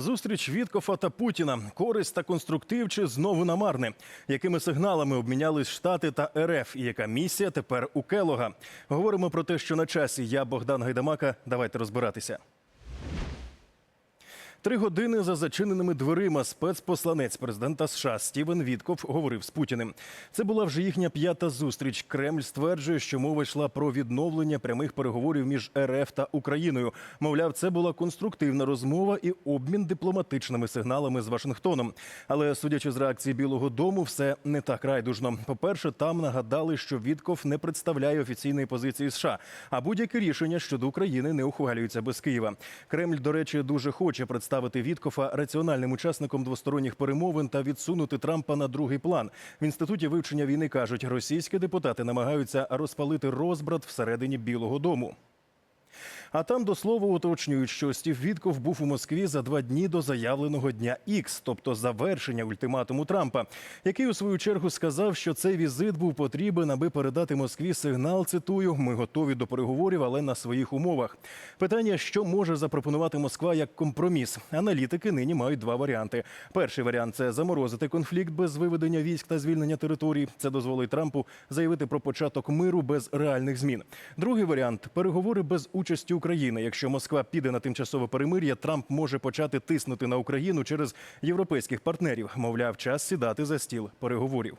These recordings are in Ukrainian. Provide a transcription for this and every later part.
Зустріч Віткофа та Путіна. Користь та конструктив чи знову намарне? Якими сигналами обмінялись Штати та РФ? І яка місія тепер у Келога? Говоримо про те, що на часі. Я Богдан Гайдамака. Давайте розбиратися. Три години за зачиненими дверима спецпосланець президента США Стівен Вітков говорив з Путіним. Це була вже їхня п'ята зустріч. Кремль стверджує, що мова йшла про відновлення прямих переговорів між РФ та Україною. Мовляв, це була конструктивна розмова і обмін дипломатичними сигналами з Вашингтоном. Але судячи з реакції Білого Дому, все не так райдужно. По-перше, там нагадали, що Вітков не представляє офіційної позиції США, а будь-які рішення щодо України не ухвалюються без Києва. Кремль, до речі, дуже хоче представити Віткофа раціональним учасником двосторонніх перемовин та відсунути Трампа на другий план. В інституті вивчення війни кажуть, російські депутати намагаються розпалити розбрат всередині Білого Дому. А там до слова уточнюють, що Стів Вітков був у Москві за два дні до заявленого дня Ікс, тобто завершення ультиматуму Трампа, який у свою чергу сказав, що цей візит був потрібен, аби передати Москві сигнал. Цитую: ми готові до переговорів, але на своїх умовах. Питання, що може запропонувати Москва як компроміс. Аналітики нині мають два варіанти. Перший варіант це заморозити конфлікт без виведення військ та звільнення територій. Це дозволить Трампу заявити про початок миру без реальних змін. Другий варіант переговори без участі України. Якщо Москва піде на тимчасове перемир'я, Трамп може почати тиснути на Україну через європейських партнерів. Мовляв, час сідати за стіл переговорів.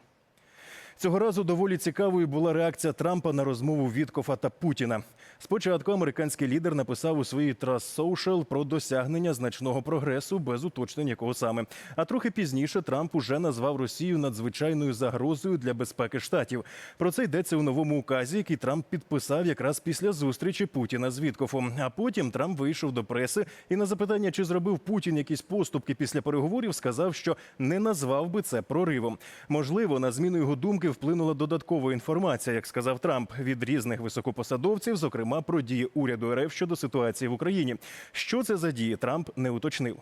Цього разу доволі цікавою була реакція Трампа на розмову Віткофа та Путіна. Спочатку американський лідер написав у своїй Trust Social про досягнення значного прогресу без уточнень якого саме. А трохи пізніше Трамп уже назвав Росію надзвичайною загрозою для безпеки штатів. Про це йдеться у новому указі, який Трамп підписав якраз після зустрічі Путіна з Віткофом. А потім Трамп вийшов до преси і на запитання, чи зробив Путін якісь поступки після переговорів, сказав, що не назвав би це проривом. Можливо, на зміну його думки вплинула додаткова інформація, як сказав Трамп, від різних високопосадовців, зокрема про дії уряду РФ щодо ситуації в Україні. Що це за дії, Трамп не уточнив.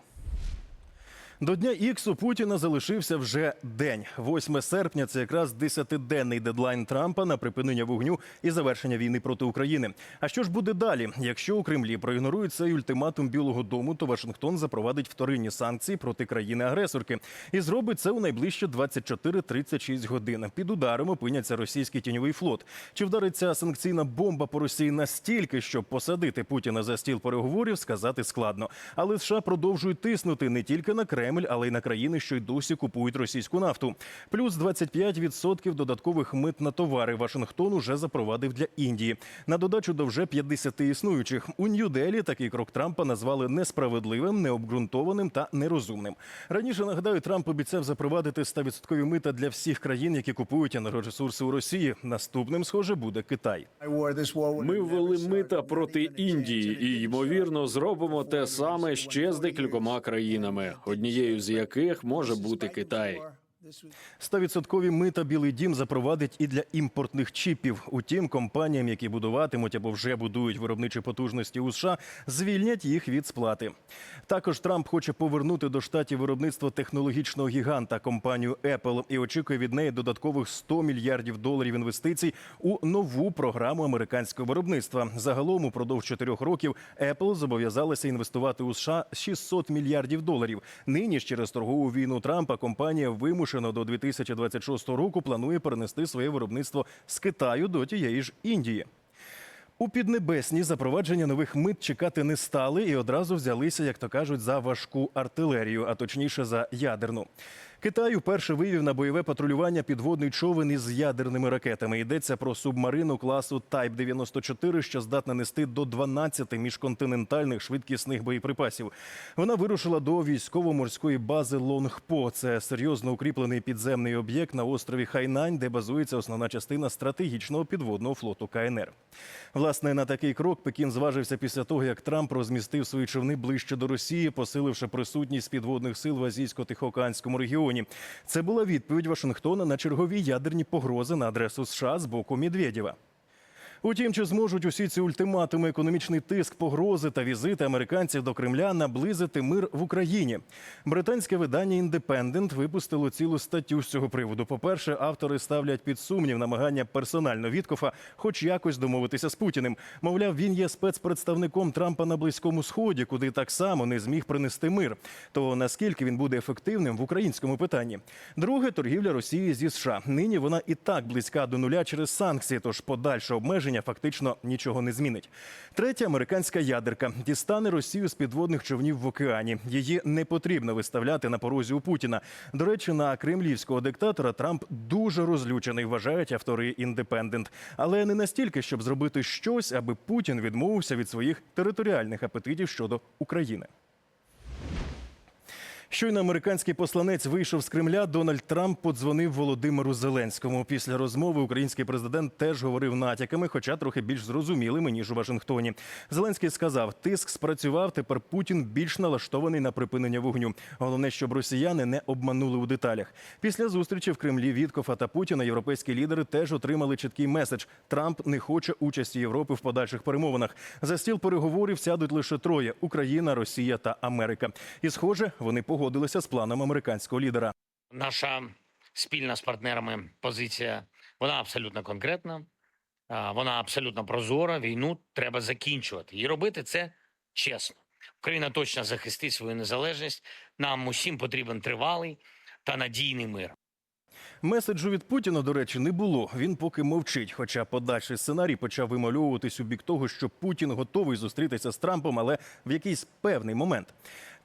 До дня Ікс у Путіна залишився вже день. 8 серпня це якраз 10-денний дедлайн Трампа на припинення вогню і завершення війни проти України. А що ж буде далі? Якщо у Кремлі проігнорують цей ультиматум Білого Дому, то Вашингтон запровадить вторинні санкції проти країни-агресорки і зробить це у найближчі 24-36 годин. Під ударом опиняться російський тіньовий флот. Чи вдариться санкційна бомба по Росії настільки, щоб посадити Путіна за стіл переговорів, сказати складно. Але США продовжують тиснути не тільки на Кремль. Кремль, але й на країни, що й досі купують російську нафту. Плюс 25% додаткових мит на товари Вашингтон уже запровадив для Індії. На додачу до вже 50 існуючих. У Нью-Делі такий крок Трампа назвали несправедливим, необґрунтованим та нерозумним. Раніше нагадаю, Трамп обіцяв запровадити 100% мита для всіх країн, які купують енергоресурси у Росії. Наступним, схоже, буде Китай. Ми ввели мита проти Індії і ймовірно зробимо те саме ще з декількома країнами, однією з яких може бути Китай. 100% мита Білий Дім запровадить і для імпортних чіпів. Утім, компаніям, які будуватимуть або вже будують виробничі потужності у США, звільнять їх від сплати. Також Трамп хоче повернути до штатів виробництво технологічного гіганта компанію Apple і очікує від неї додаткових 100 мільярдів доларів інвестицій у нову програму американського виробництва. Загалом упродовж чотирьох років Apple зобов'язалася інвестувати у США 600 мільярдів доларів. Нині ж через торгову війну Трампа компанія вимушено до 2026 року планує перенести своє виробництво з Китаю до тієї ж Індії. У Піднебесні запровадження нових мит чекати не стали і одразу взялися, як то кажуть, за важку артилерію, а точніше за ядерну. Китай вперше вивів на бойове патрулювання підводний човен із ядерними ракетами. Йдеться про субмарину класу Type 94, що здатна нести до 12 міжконтинентальних швидкісних боєприпасів. Вона вирушила до військово-морської бази Лонгпо. Це серйозно укріплений підземний об'єкт на острові Хайнань, де базується основна частина стратегічного підводного флоту КНР. Власне, на такий крок Пекін зважився після того, як Трамп розмістив свої човни ближче до Росії, посиливши присутність підводних сил в азійсько-тихоокеанському регіоні. Це була відповідь Вашингтона на чергові ядерні погрози на адресу США з боку Медведєва. Утім, чи зможуть усі ці ультиматуми, економічний тиск, погрози та візити американців до Кремля наблизити мир в Україні? Британське видання «Індепендент» випустило цілу статтю з цього приводу. По-перше, автори ставлять під сумнів намагання персонально Віткофа хоч якось домовитися з Путіним. Мовляв, він є спецпредставником Трампа на Близькому Сході, куди так само не зміг принести мир. То наскільки він буде ефективним в українському питанні? Друге торгівля Росії зі США. Нині вона і так близька до нуля через санкції, тож подальше обмеження фактично нічого не змінить. Третє американська ядерка дістане Росію з підводних човнів в океані. Її не потрібно виставляти на порозі у Путіна. До речі, на кремлівського диктатора Трамп дуже розлючений, вважають автори індепендент, але не настільки, щоб зробити щось, аби Путін відмовився від своїх територіальних апетитів щодо України. Щойно американський посланець вийшов з Кремля. Дональд Трамп подзвонив Володимиру Зеленському. Після розмови український президент теж говорив натяками, хоча трохи більш зрозумілими ніж у Вашингтоні. Зеленський сказав: тиск спрацював. Тепер Путін більш налаштований на припинення вогню. Головне, щоб росіяни не обманули у деталях. Після зустрічі в Кремлі Віткофа та Путіна європейські лідери теж отримали чіткий меседж: Трамп не хоче участі Європи в подальших перемовинах. За стіл переговорів сядуть лише троє: Україна, Росія та Америка. І, схоже, вони погодилися з планом американського лідера. Наша спільна з партнерами позиція вона абсолютно конкретна, вона абсолютно прозора. Війну треба закінчувати і робити це чесно. Україна точно захистить свою незалежність. Нам усім потрібен тривалий та надійний мир. Меседжу від Путіна, до речі, не було. Він поки мовчить. Хоча подальший сценарій почав вимальовуватись у бік того, що Путін готовий зустрітися з Трампом, але в якийсь певний момент.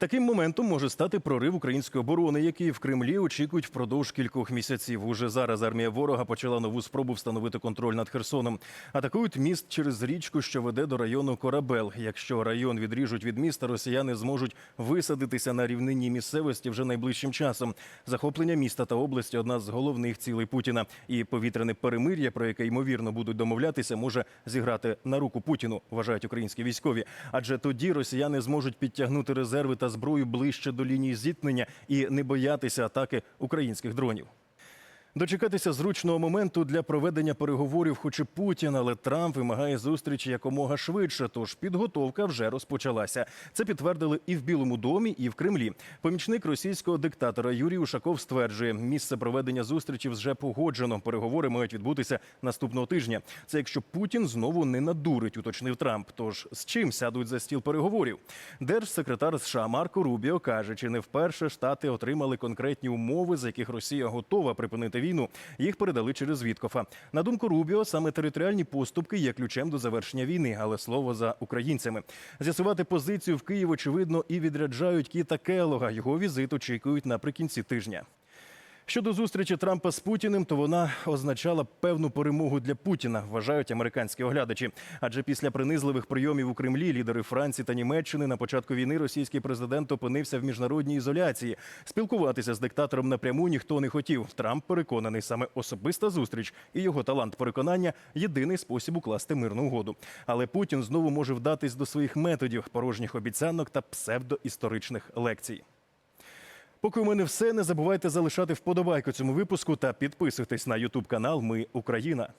Таким моментом може стати прорив української оборони, який в Кремлі очікують впродовж кількох місяців. Уже зараз армія ворога почала нову спробу встановити контроль над Херсоном. Атакують міст через річку, що веде до району Корабел. Якщо район відріжуть від міста, росіяни зможуть висадитися на рівнині місцевості вже найближчим часом. Захоплення міста та області одна з головних цілей Путіна. І повітряне перемир'я, про яке ймовірно будуть домовлятися, може зіграти на руку Путіну, вважають українські військові. Адже тоді росіяни зможуть підтягнути резерви та зброю ближче до лінії зіткнення і не боятися атаки українських дронів. Дочекатися зручного моменту для проведення переговорів хоче Путін, але Трамп вимагає зустрічі якомога швидше. Тож підготовка вже розпочалася. Це підтвердили і в Білому домі, і в Кремлі. Помічник російського диктатора Юрій Ушаков стверджує, місце проведення зустрічі вже погоджено. Переговори мають відбутися наступного тижня. Це якщо Путін знову не надурить, уточнив Трамп. Тож з чим сядуть за стіл переговорів? Держсекретар США Марко Рубіо каже, чи не вперше штати отримали конкретні умови, за яких Росія готова припинити війну. Їх передали через Віткофа. На думку Рубіо, саме територіальні поступки є ключем до завершення війни, але слово за українцями. З'ясувати позицію в Київ, очевидно, і відряджають Кіта Келога. Його візит очікують наприкінці тижня. Щодо зустрічі Трампа з Путіним, то вона означала певну перемогу для Путіна, вважають американські оглядачі. Адже після принизливих прийомів у Кремлі лідери Франції та Німеччини на початку війни російський президент опинився в міжнародній ізоляції. Спілкуватися з диктатором напряму ніхто не хотів. Трамп переконаний, саме особиста зустріч і його талант переконання єдиний спосіб укласти мирну угоду. Але Путін знову може вдатись до своїх методів, порожніх обіцянок та псевдоісторичних лекцій. Поки у мене все, не забувайте залишати вподобайку цьому випуску та підписуйтесь на Ютуб канал Ми Україна.